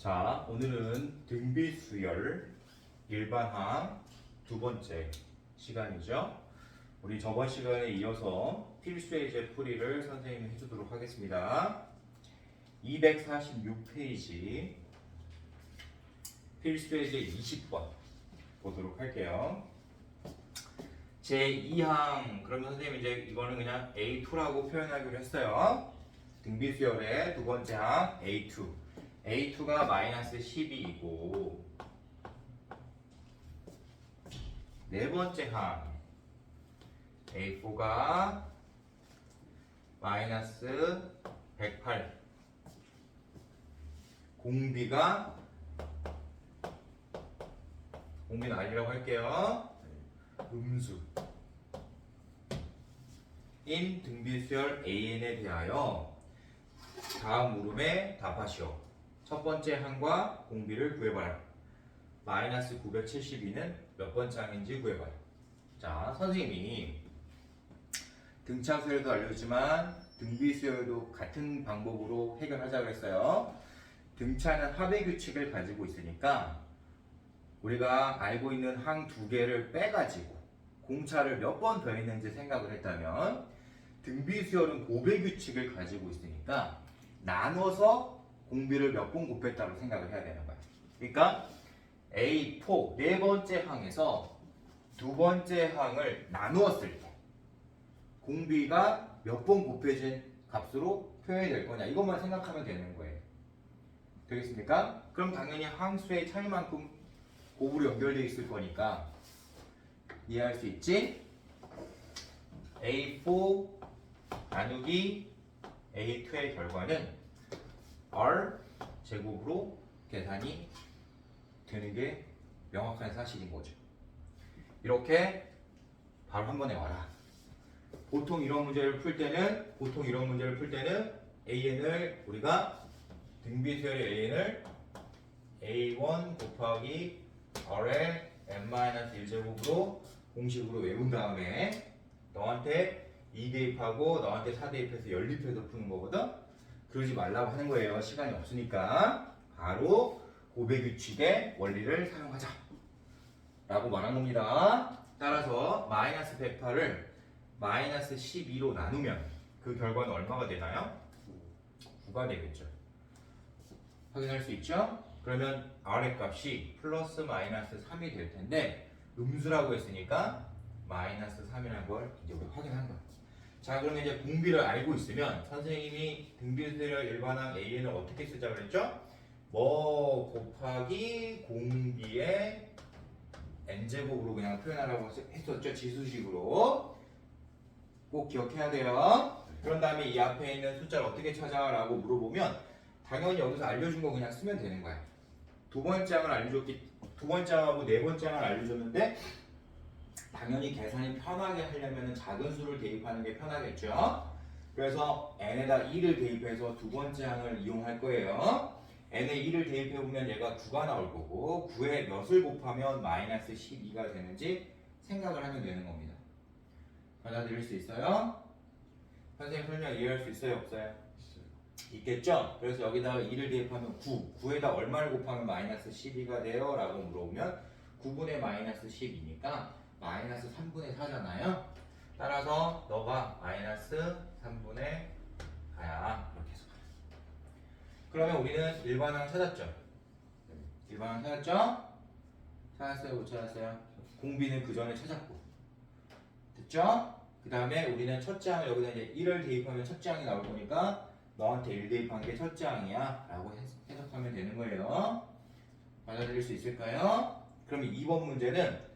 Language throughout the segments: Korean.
자, 오늘은 등비수열 일반항 두 번째 시간이죠. 우리 저번 시간에 이어서 필수예제 풀이를 선생님이 해주도록 하겠습니다. 246페이지 필수예제 20번 보도록 할게요. 제2항 그러면 선생님 이제 이거는 그냥 A2라고 표현하기로 했어요. 등비수열의 두 번째 항 A2 A2가 마이너스 12이고 네 번째 항 A4가 마이너스 108 공비가 공비는 아니라고 할게요. 음수. 인 등비수열 AN에 대하여 다음 물음에 답하시오. 첫 번째 항과 공비를 구해봐라. 마이너스 972는 몇 번째 항인지 구해봐요. 자, 선생님이 등차 수열도 알려주지만 등비 수열도 같은 방법으로 해결하자고 했어요. 등차는 합의 규칙을 가지고 있으니까 우리가 알고 있는 항 두 개를 빼가지고 공차를 몇 번더 했는지 생각을 했다면 등비 수열은 고배 규칙을 가지고 있으니까 나눠서 공비를 몇 번 곱했다고 생각을 해야 되는 거야. 그러니까 A4 네 번째 항에서 두 번째 항을 나누었을 때 공비가 몇 번 곱해진 값으로 표현이 될 거냐 이것만 생각하면 되는 거예요. 되겠습니까? 그럼 당연히 항수의 차이만큼 곱으로 연결되어 있을 거니까 이해할 수 있지? A4 나누기 A2의 결과는 R 제곱으로 계산이 되는 게 명확한 사실인 거죠. 이렇게 바로 한 번에 와라. 보통 이런 문제를 풀 때는 보통 이런 문제를 풀 때는 AN을 우리가 등비수열의 AN을 A1 곱하기 R의 n-1제곱으로 공식으로 외운 다음에 너한테 2 대입하고 너한테 4 대입해서 연립해서 푸는 거거든? 그러지 말라고 하는 거예요. 시간이 없으니까. 바로 고배 규칙의 원리를 사용하자. 라고 말한 겁니다. 따라서 마이너스 108을 마이너스 12로 나누면 그 결과는 얼마가 되나요? 9가 되겠죠. 확인할 수 있죠? 그러면 R의 값이 플러스 마이너스 3이 될 텐데 음수라고 했으니까 마이너스 3이라는 걸 이제 우리 확인한 거야. 자, 그러면 이제 공비를 알고 있으면 선생님이 등비수열 일반항 AN을 어떻게 쓰자 그랬죠? 뭐 곱하기 공비의 n제곱으로 그냥 표현하라고 했었죠? 지수식으로. 꼭 기억해야 돼요. 그런 다음에 이 앞에 있는 숫자를 어떻게 찾아 라고 물어보면 당연히 여기서 알려준 거 그냥 쓰면 되는 거야. 두 번째 항을 알려줬기 두 번째 항하고 네 번째 항을 알려줬는데 당연히 계산이 편하게 하려면 작은 수를 대입하는 게 편하겠죠. 그래서 n에다 2를 대입해서 두 번째 항을 이용할 거예요. n에 2를 대입해 보면 얘가 9가 나올 거고 9에 몇을 곱하면 마이너스 12가 되는지 생각을 하면 되는 겁니다. 받아들일 수 있어요? 선생님 설명 이해할 수 있어요? 없어요? 있겠죠? 그래서 여기다가 2를 대입하면 9, 9에다 얼마를 곱하면 마이너스 12가 돼요? 라고 물어보면 9분의 마이너스 12니까 마이너스 3분의 4잖아요? 따라서 너가 마이너스 3분의 4야 이렇게 해서 그러면 우리는 일반항 찾았죠? 일반항 찾았죠? 찾았어요? 못 찾았어요? 공비는 그 전에 찾았고 됐죠? 그 다음에 우리는 첫째 항을 여기다 이제 1을 대입하면 첫째 항이 나올 거니까 너한테 1 대입한 게 첫째 항이야 라고 해- 해석하면 되는 거예요 받아들일 수 있을까요? 그럼 2번 문제는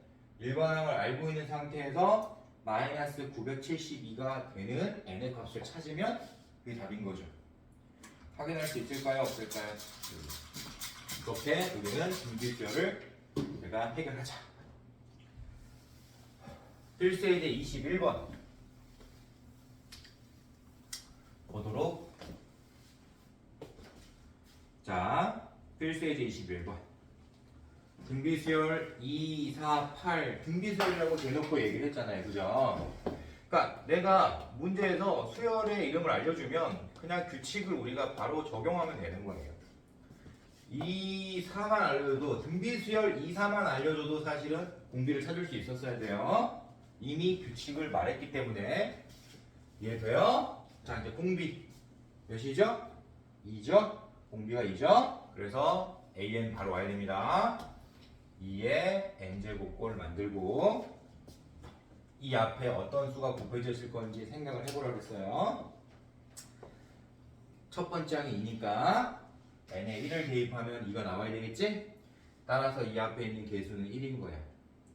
일반항을 알고 있는 상태에서 마이너스 972가 되는 n의 값을 찾으면 그게 답인 거죠. 확인할 수 있을까요? 없을까요? 이렇게 우리는 등비수열을 우리가 해결하자. 필수예제 21번. 보도록. 자 필수예제 21번 등비수열 2, 4, 8 등비수열이라고 대놓고 얘기를 했잖아요 그죠? 그러니까 내가 문제에서 수열의 이름을 알려주면 그냥 규칙을 우리가 바로 적용하면 되는 거예요 이 4만 알려줘도 등비수열 2, 4만 알려줘도 사실은 공비를 찾을 수 있었어야 돼요. 이미 규칙을 말했기 때문에 이해돼요? 자 이제 공비 몇이죠? 2죠? 공비가 2죠? 그래서 AN 바로 와야 됩니다. 2에 n제곱꼴 만들고 이 앞에 어떤 수가 곱해졌을 건지 생각을 해보라 그랬어요. 첫 번째 항이 2니까 n에 1을 대입하면 2가 나와야 되겠지? 따라서 이 앞에 있는 개수는 1인 거야.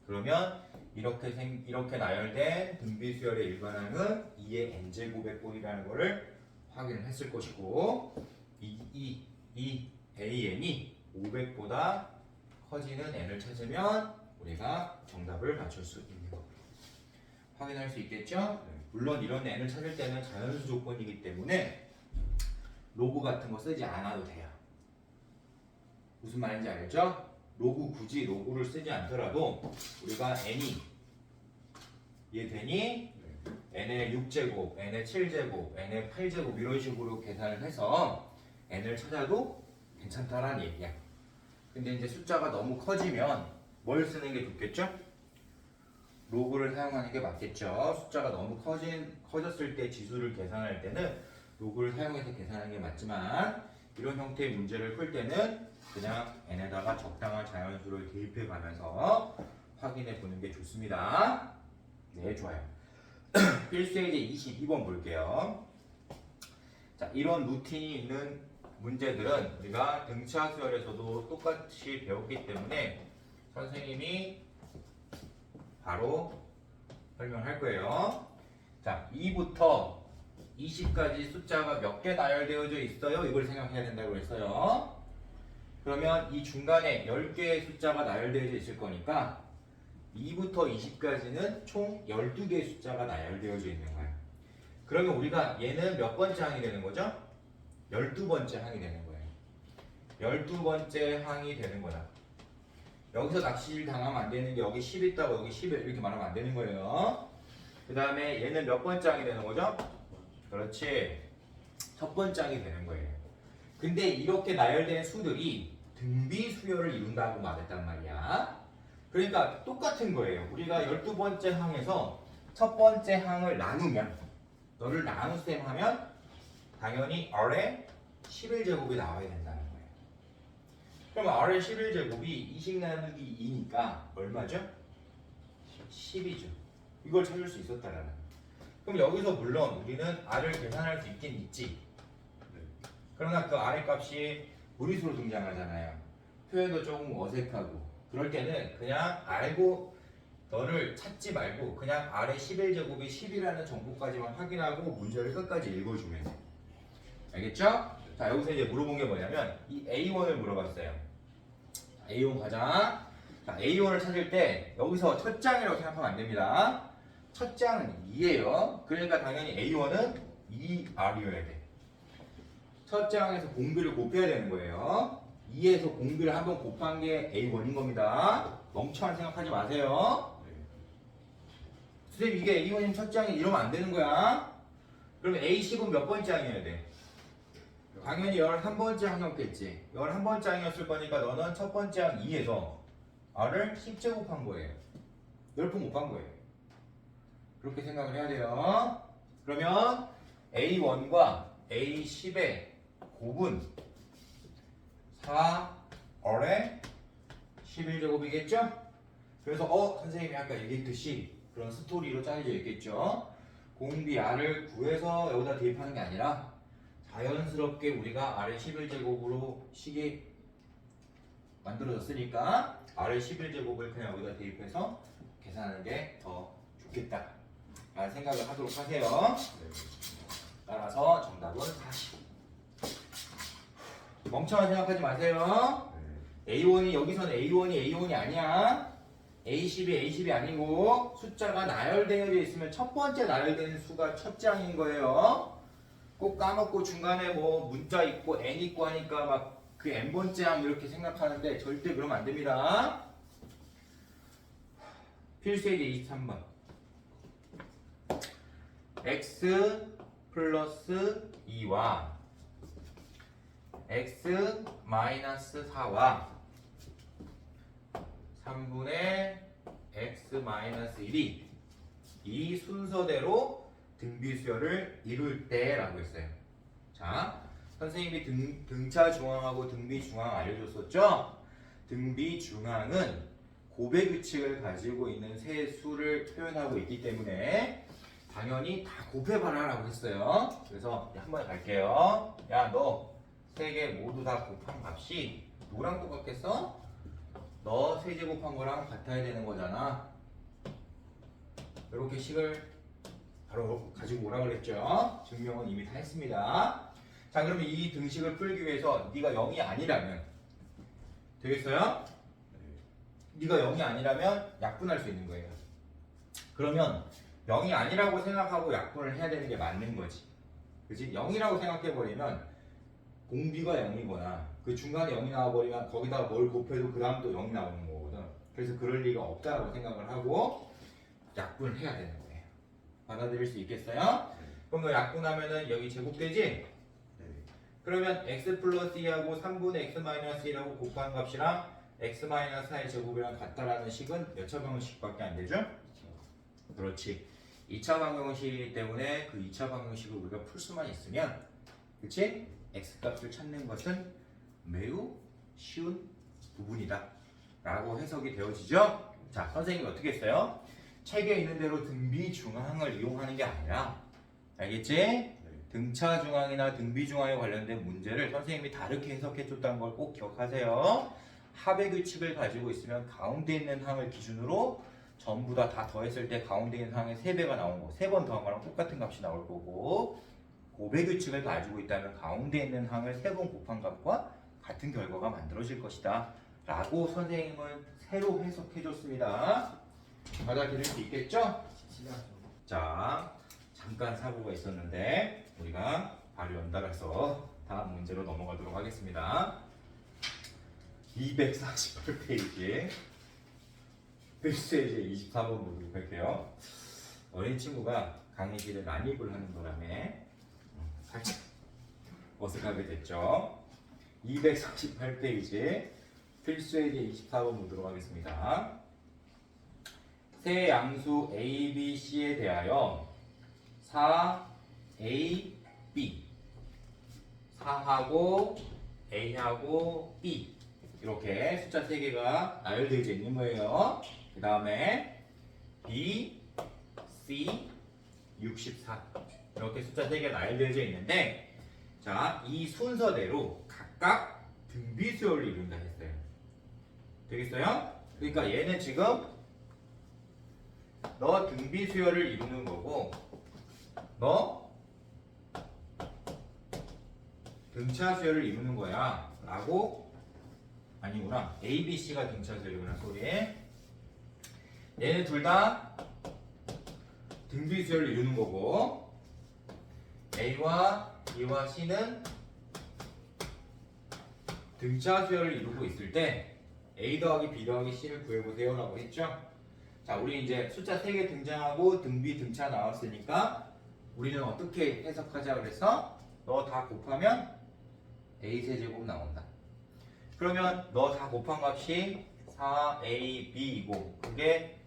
그러면 이렇게 생 이렇게 나열된 등비수열의 일반항은 2의 n제곱의 꼴이라는 거를 확인을 했을 것이고 이, 이, 이 AN이 500보다 커지는 n을 찾으면 우리가 정답을 맞출 수 있는 겁니다. 확인할 수 있겠죠? 물론 이런 n을 찾을 때는 자연수 조건이기 때문에 로그 같은 거 쓰지 않아도 돼요. 무슨 말인지 알죠? 로그 굳이 로그를 쓰지 않더라도 우리가 n이 이해되니? n의 6제곱, n의 7제곱, n의 8제곱 이런 식으로 계산을 해서 n을 찾아도 괜찮다라는 얘기야. 근데 이제 숫자가 너무 커지면 뭘 쓰는 게 좋겠죠? 로그를 사용하는 게 맞겠죠. 숫자가 너무 커진 커졌을 때 지수를 계산할 때는 로그를 사용해서 계산하는 게 맞지만 이런 형태의 문제를 풀 때는 그냥 n에다가 적당한 자연수를 대입해 가면서 확인해 보는 게 좋습니다. 네, 좋아요. 필수예제 22번 볼게요. 자, 이런 루틴이 있는 문제들은 우리가 등차 수열에서도 똑같이 배웠기 때문에 선생님이 바로 설명할 거예요. 자, 2부터 20까지 숫자가 몇 개 나열되어져 있어요? 이걸 생각해야 된다고 했어요. 그러면 이 중간에 10개의 숫자가 나열되어져 있을 거니까 2부터 20까지는 총 12개의 숫자가 나열되어져 있는 거예요. 그러면 우리가 얘는 몇 번째 항이 되는 거죠? 12번째 항이 되는 거예요. 12번째 항이 되는 거다. 여기서 낚시를 당하면 안 되는 게 여기 10 있다고 여기 10 이렇게 말하면 안 되는 거예요. 그 다음에 얘는 몇 번째 항이 되는 거죠? 그렇지. 첫 번째 항이 되는 거예요. 근데 이렇게 나열된 수들이 등비 수열을 이룬다고 말했단 말이야. 그러니까 똑같은 거예요. 우리가 12번째 항에서 첫 번째 항을 나누면 너를 나누셈 하면 당연히 R의 11제곱이 나와야 된다는 거예요. 그럼 R의 11제곱이 20 나누기 2니까 얼마죠? 10이죠. 이걸 찾을 수 있었다라는 거예요. 그럼 여기서 물론 우리는 R을 계산할 수 있긴 있지. 그러나 그 R의 값이 무리수로 등장하잖아요. 표현도 조금 어색하고 그럴 때는 그냥 알고 너를 찾지 말고 그냥 아래 11제곱이 10이라는 정보까지만 확인하고 문제를 끝까지 읽어주면 돼. 알겠죠? 자 여기서 이제 물어본 게 뭐냐면 이 A1을 물어봤어요. A1 가자. 자 A1을 찾을 때 여기서 첫 장이라고 생각하면 안 됩니다. 첫 장은 2예요. 그러니까 당연히 A1은 2R이어야 돼. 첫 장에서 공비를 곱해야 되는 거예요. 2에서 공비를 한 번 곱한 게 A1인 겁니다. 멍청한 생각하지 마세요. 선생님 이게 A1인 첫 장이 이러면 안 되는 거야. 그러면 A10은 몇 번째 항이어야 돼? 당연히 11번째 항이었겠지. 11번째 항이었을 거니까 너는 첫 번째 항 2에서 R을 10제곱한 거예요. 10번 곱한 거예요. 그렇게 생각을 해야 돼요. 그러면 A1과 A10의 곱은 4R의 11제곱이겠죠? 그래서 어 선생님이 아까 얘기했듯이 그런 스토리로 짜여져 있겠죠? 공비 R을 구해서 여기다 대입하는 게 아니라 자연스럽게 우리가 R의 11제곱으로 식이 만들어졌으니까 R의 11제곱을 그냥 여기다 대입해서 계산하는 게 더 좋겠다 라는 생각을 하도록 하세요 따라서 정답은 40 멍청한 생각하지 마세요 A1이 여기서는 A1이 A1이 아니야. A10이 A10이 아니고 숫자가 나열되어 있으면 첫 번째 나열되는 수가 첫 장인 거예요. 꼭 까먹고 중간에 뭐 문자 있고 N 있고 하니까 막 그 N 번째 항 이렇게 생각하는데 절대 그러면 안 됩니다. 필수예제 23번. X 플러스 2와 x 마이너스 4와 3분의 x 마이너스 1이 이 순서대로 등비수열을 이룰 때라고 했어요. 자, 선생님이 등, 등차 중앙하고 등비 중앙 알려줬었죠? 등비 중앙은 고배 규칙을 가지고 있는 세 수를 표현하고 있기 때문에 당연히 다 곱해봐라라고 했어요. 그래서 한번 갈게요. 야, 너 세 개 모두 다 곱한 값이 누구랑 똑같겠어? 너 세제곱한 거랑 같아야 되는 거잖아. 이렇게 식을 바로 가지고 오라 그랬죠. 증명은 이미 다 했습니다. 자, 그러면 이 등식을 풀기 위해서 네가 0이 아니라면 되겠어요? 네가 0이 아니라면 약분할 수 있는 거예요. 그러면 0이 아니라고 생각하고 약분을 해야 되는 게 맞는 거지. 그지? 0이라고 생각해 버리면 공비가 0이거나 그 중간에 0이 나와버리면 거기다가 뭘 곱해도 그 다음 또 0이 나오는 거거든. 그래서 그럴 리가 없다라고 생각을 하고 약분을 해야 되는 거예요. 받아들일 수 있겠어요? 그럼 너 약분하면은 여기 제곱되지? 그러면 x 플러스 2하고 3분의 x 마이너스 1하고 곱한 값이랑 x 마이너스 4의 제곱이랑 같다라는 식은 몇 차 방정식밖에 안 되죠? 그렇지. 2차 방정식 때문에 그 2차 방정식을 우리가 풀 수만 있으면 그치? x 값을 찾는 것은 매우 쉬운 부분이다 라고 해석이 되어지죠? 자 선생님이 어떻게 했어요? 책에 있는 대로 등비 중앙을 이용하는 게 아니라 알겠지? 등차 중앙이나 등비 중앙에 관련된 문제를 선생님이 다르게 해석해 줬다는 걸 꼭 기억하세요. 합의 규칙을 가지고 있으면 가운데 있는 항을 기준으로 전부 다 다 더했을 때 가운데 있는 항의 3배가 나온 거, 3번 더한 거랑 똑같은 값이 나올 거고 고배 규칙을 가지고 있다면 가운데 있는 항을 3번 곱한 값과 같은 결과가 만들어질 것이다. 라고 선생님은 새로 해석해 줬습니다. 받아들일 수 있겠죠? 자, 잠깐 사고가 있었는데 우리가 바로 연달아서 다음 문제로 넘어가도록 하겠습니다. 248페이지 필수예제 24번 보도록 할게요. 어린 친구가 강의실에 난입을 하는 바람에 음, 살짝 어색하게 됐죠. 248페이지 필수예제 24번 보도록 하겠습니다. 세 양수 A, B, C에 대하여 4, A, B 4하고 A하고 B 이렇게 숫자 3개가 나열되어 있는 거예요. 그 다음에 B, C, 64 이렇게 숫자 3개가 나열되어 있는데 자, 이 순서대로 각각 등비수열을 이룬다 했어요. 되겠어요? 그러니까 얘는 지금 너 등비 수열을 이루는 거고 너 등차 수열을 이루는 거야. 라고 아니구나. A, B, C가 등차 수열이구나 소리. 얘네 둘 다 등비 수열을 이루는 거고 A와 B와 C는 등차 수열을 이루고 있을 때 A 더하기 B 더하기 C를 구해보세요 라고 했죠 자 우리 이제 숫자 3개 등장하고 등비 등차 나왔으니까 우리는 어떻게 해석하자 그래서 너 다 곱하면 a 세제곱 나온다. 그러면 너 다 곱한 값이 4ab이고 그게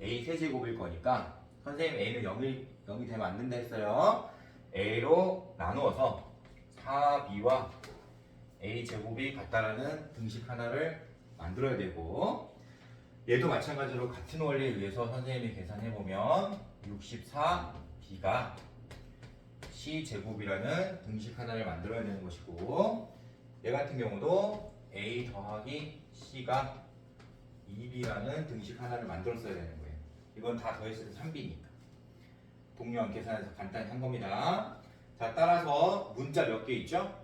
a 세제곱일 거니까 선생님 a는 0이 0이 되면 안 된다 했어요. a로 나누어서 4b와 a 제곱이 같다라는 등식 하나를 만들어야 되고 얘도 마찬가지로 같은 원리에 의해서 선생님이 계산해 보면 64b가 c 제곱이라는 등식 하나를 만들어야 되는 것이고 얘 같은 경우도 a 더하기 c가 2b라는 등식 하나를 만들었어야 되는 거예요. 이건 다 더했을 때 3b니까. 동료한 계산해서 간단히 한 겁니다. 자, 따라서 문자 몇 개 있죠?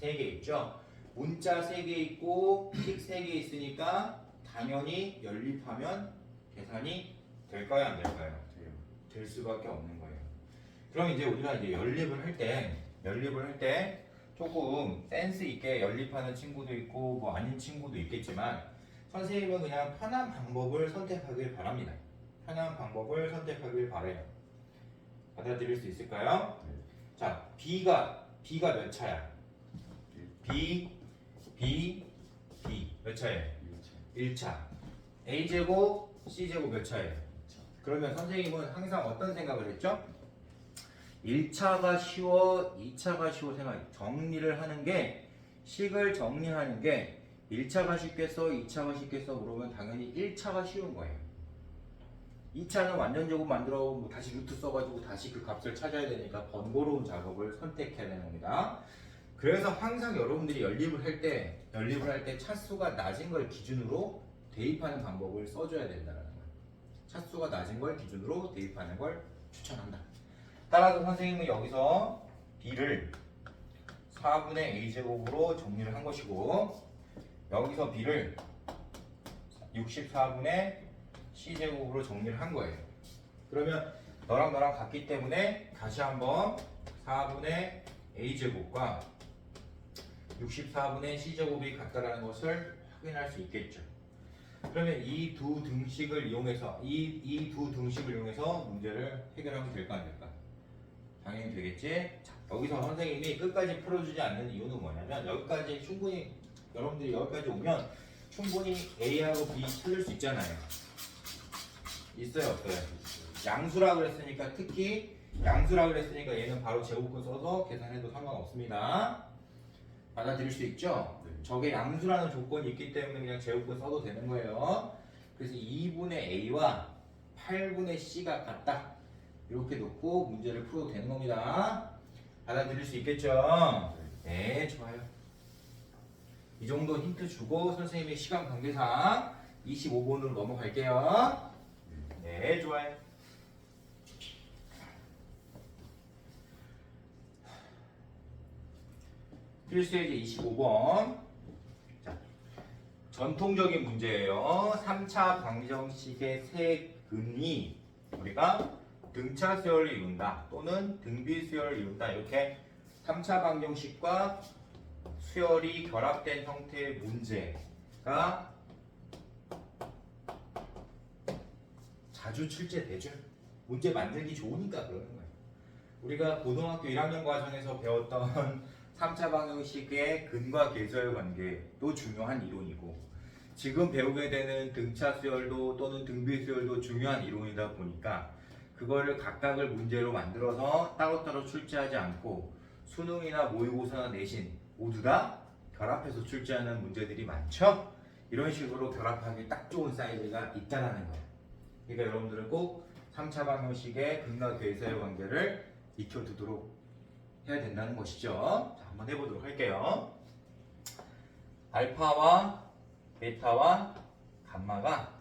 3개 있죠? 문자 3개 있고 식 3개 있으니까 당연히 연립하면 계산이 될까요? 안 될까요? 될 수밖에 없는 거예요. 그럼 이제 우리가 이제 연립을 할 때, 연립을 할 때 조금 센스 있게 연립하는 친구도 있고 뭐 아닌 친구도 있겠지만 선생님은 그냥 편한 방법을 선택하길 바랍니다. 편한 방법을 선택하길 바래요. 받아들일 수 있을까요? 자, B가 B가 몇 차야? B, B, B 몇 차예요? 1차. A 제곱, C 제곱 몇 차예요? 그러면 선생님은 항상 어떤 생각을 했죠? 1차가 쉬워, 2차가 쉬워 생각. 정리를 하는 게 식을 정리하는 게 1차가 쉽겠어, 2차가 쉽겠어 그러면 당연히 1차가 쉬운 거예요. 2차는 완전 제곱 만들어 뭐 다시 루트 써가지고 다시 그 값을 찾아야 되니까 번거로운 작업을 선택해야 되는 겁니다. 그래서 항상 여러분들이 연립을 할 때, 연립을 할 때 차수가 낮은 걸 기준으로 대입하는 방법을 써줘야 된다는 거예요. 차수가 낮은 걸 기준으로 대입하는 걸 추천한다. 따라서 선생님은 여기서 b를 4분의 a제곱으로 정리를 한 것이고 여기서 b를 64분의 c제곱으로 정리를 한 거예요. 그러면 너랑 너랑 같기 때문에 다시 한번 4분의 a제곱과 64분의 c제곱이 같다라는 것을 확인할 수 있겠죠. 그러면 이 두 등식을 이용해서 이 이 두 등식을 이용해서 문제를 해결하면 될까 안 될까? 당연히 되겠지. 자, 여기서 선생님이 끝까지 풀어주지 않는 이유는 뭐냐면 여기까지 충분히 여러분들이 여기까지 오면 충분히 A하고 B 틀릴 수 있잖아요. 있어요 없어요? 양수라 그랬으니까 특히 양수라 그랬으니까 얘는 바로 제곱근 써서 계산해도 상관없습니다. 받아들일 수 있죠? 저게 양수라는 조건이 있기 때문에 그냥 제곱근 써도 되는 거예요. 그래서 2분의 A와 8분의 C가 같다. 이렇게 놓고 문제를 풀어도 되는 겁니다. 받아들일 수 있겠죠? 네, 좋아요. 이 정도 힌트 주고 선생님의 시간 관계상 25번으로 넘어갈게요. 네, 좋아요. 필수예제 25번. 자, 전통적인 문제예요. 3차 방정식의 세 근이 우리가 등차 수열을 이룬다 또는 등비 수열을 이룬다 이렇게 3차 방정식과 수열이 결합된 형태의 문제가 자주 출제되죠. 문제 만들기 좋으니까 그러는 거예요. 우리가 고등학교 1학년 과정에서 배웠던 3차 방정식의 근과 계수의 관계도 중요한 이론이고 지금 배우게 되는 등차 수열도 또는 등비 수열도 중요한 이론이다 보니까 그거를 각각을 문제로 만들어서 따로따로 출제하지 않고 수능이나 모의고사나 내신 모두 다 결합해서 출제하는 문제들이 많죠. 이런 식으로 결합하기 딱 좋은 사이즈가 있다라는 거예요. 그러니까 여러분들은 꼭 3차 방정식의 근과 계수의 관계를 익혀두도록 해야 된다는 것이죠. 자, 한번 해보도록 할게요. 알파와 베타와 감마가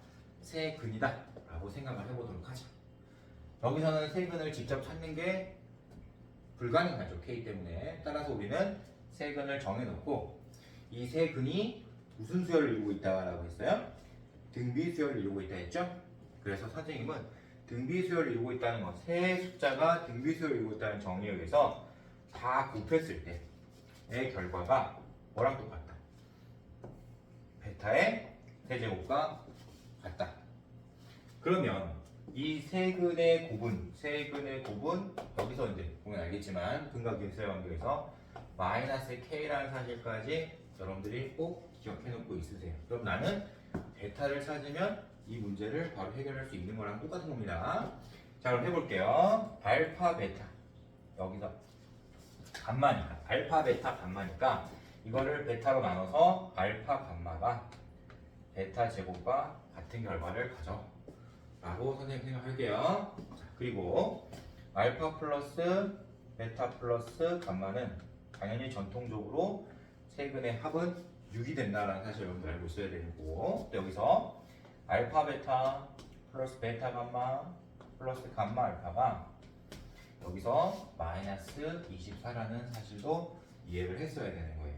세 근이다 라고 생각을 해보도록 하죠. 여기서는 세 근을 직접 찾는 게 불가능하죠. K 때문에. 따라서 우리는 세 근을 정해놓고 이 세 근이 무슨 수열을 이루고 있다라고 했어요? 등비 수열을 이루고 있다 했죠? 그래서 선생님은 등비 수열을 이루고 있다는 것, 세 숫자가 등비 수열을 이루고 있다는 정의에 의해서 다 곱했을 때의 결과가 뭐랑 똑같다? 베타의 세제곱과 같다. 그러면 이 세근의 곱은 세근의 곱은 여기서 이제 보면 알겠지만 계수의 관계에서 마이너스 k라는 사실까지 여러분들이 꼭 기억해 놓고 있으세요. 그럼 나는 베타를 찾으면 이 문제를 바로 해결할 수 있는 거랑 똑같은 겁니다. 자 그럼 해볼게요. 알파 베타 여기서 감마니까 알파 베타 감마니까 이거를 베타로 나눠서 알파 감마가 베타 제곱과 같은 결과를 가져. 라고 선생님 생각할게요. 자, 그리고 알파 플러스 베타 플러스 감마는 당연히 전통적으로 세근의 합은 6이 된다라는 사실 여러분들 알고 있어야 되고 또 여기서 알파 베타 플러스 베타 감마 플러스 감마 알파가 여기서 마이너스 24라는 사실도 이해를 했어야 되는 거예요.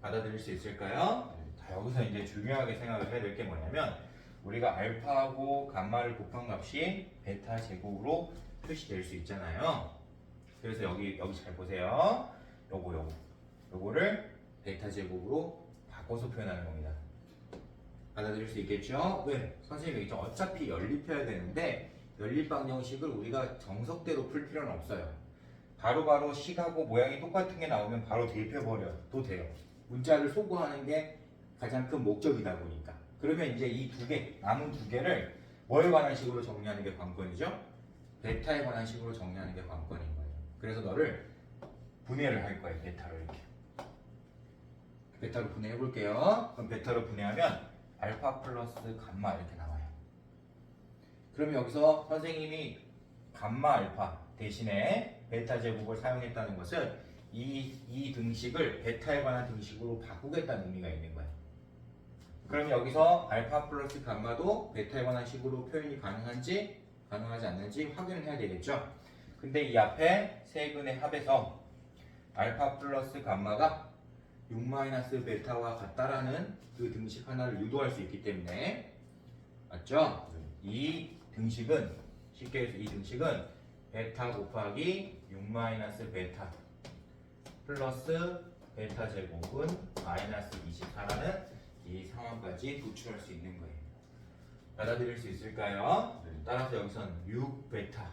받아들일 수 있을까요? 자, 여기서 이제 중요하게 생각을 해야 될 게 뭐냐면 우리가 알파하고 감마를 곱한 값이 베타 제곱으로 표시될 수 있잖아요. 그래서 여기 여기 잘 보세요. 요거 요거 요거를 베타 제곱으로 바꿔서 표현하는 겁니다. 받아들일 수 있겠죠? 왜? 선생님이 좀 어차피 연립해야 되는데 연립 방 정식을 우리가 정석대로 풀 필요는 없어요. 바로 바로 식하고 모양이 똑같은 게 나오면 바로 대입해버려도 돼요. 문자를 소구하는 게 가장 큰 목적이다 보니까. 그러면 이제 이 두 개, 남은 두 개를 뭐에 관한 식으로 정리하는 게 관건이죠? 베타에 관한 식으로 정리하는 게 관건인 거예요. 그래서 너를 분해를 할 거예요. 베타로 이렇게. 베타로 분해해 볼게요. 그럼 베타로 분해하면 알파 플러스 감마 이렇게. 그러면 여기서 선생님이 감마 알파 대신에 베타 제곱을 사용했다는 것은 이, 이 등식을 베타에 관한 등식으로 바꾸겠다는 의미가 있는 거예요. 그럼 여기서 알파 플러스 감마도 베타에 관한 식으로 표현이 가능한지 가능하지 않는지 확인을 해야 되겠죠. 근데 이 앞에 세근의 합에서 알파 플러스 감마가 6 마이너스 베타와 같다라는 그 등식 하나를 유도할 수 있기 때문에 맞죠? 이 등식은 쉽게 해서 이 등식은 베타 곱하기 6 마이너스 베타 플러스 베타 제곱은 마이너스 24라는 이 상황까지 도출할 수 있는 거예요. 받아들일 수 있을까요? 따라서 여기선 6 베타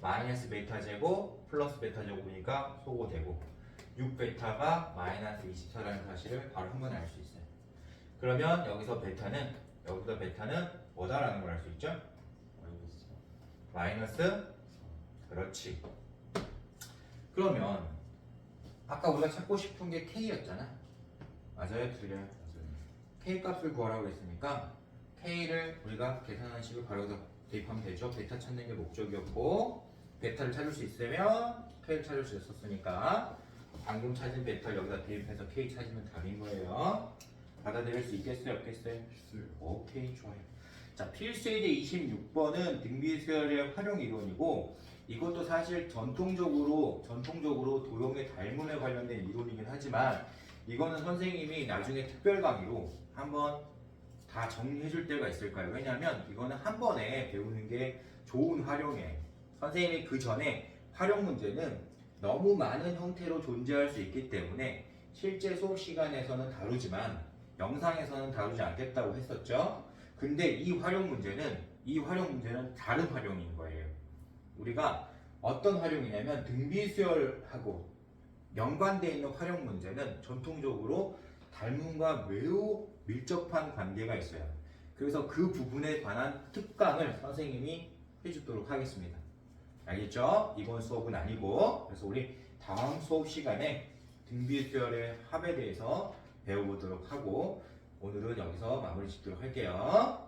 마이너스 베타 제곱 플러스 베타 제곱이니까 소거되고 6 베타가 마이너스 24라는 사실을 바로 한 번에 알 수 있어요. 그러면 여기서 베타는 여기서 베타는 뭐다라는 걸 알 수 있죠? 마이너스 그렇지. 그러면 아까 우리가 찾고 싶은 게 k였잖아. 맞아요, 틀려요. k 값을 구하라고 했으니까 k를 우리가 계산한 식을 바로 대입하면 되죠. 베타 찾는 게 목적이었고 베타를 찾을 수 있으면 k를 찾을 수 있었으니까 방금 찾은 베타를 여기다 대입해서 k 찾으면 답인 거예요. 받아들일 수 있겠어요, 없겠어요? 오케이 좋아요. 자 필수예제 26번은 등비수열의 활용 이론이고 이것도 사실 전통적으로 전통적으로 도형의 달문에 관련된 이론이긴 하지만 이거는 선생님이 나중에 특별 강의로 한번 다 정리해 줄 때가 있을 까요? 왜냐하면 이거는 한 번에 배우는 게 좋은 활용이에요. 선생님이 그 전에 활용 문제는 너무 많은 형태로 존재할 수 있기 때문에 실제 수업 시간에서는 다루지만 영상에서는 다루지 않겠다고 했었죠. 근데 이 활용 문제는 이 활용 문제는 다른 활용인 거예요. 우리가 어떤 활용이냐면 등비수열하고 연관되어 있는 활용 문제는 전통적으로 닮음과 매우 밀접한 관계가 있어요. 그래서 그 부분에 관한 특강을 선생님이 해주도록 하겠습니다. 알겠죠? 이번 수업은 아니고 그래서 우리 다음 수업 시간에 등비수열의 합에 대해서 배워보도록 하고 오늘은 여기서 마무리 짓도록 할게요.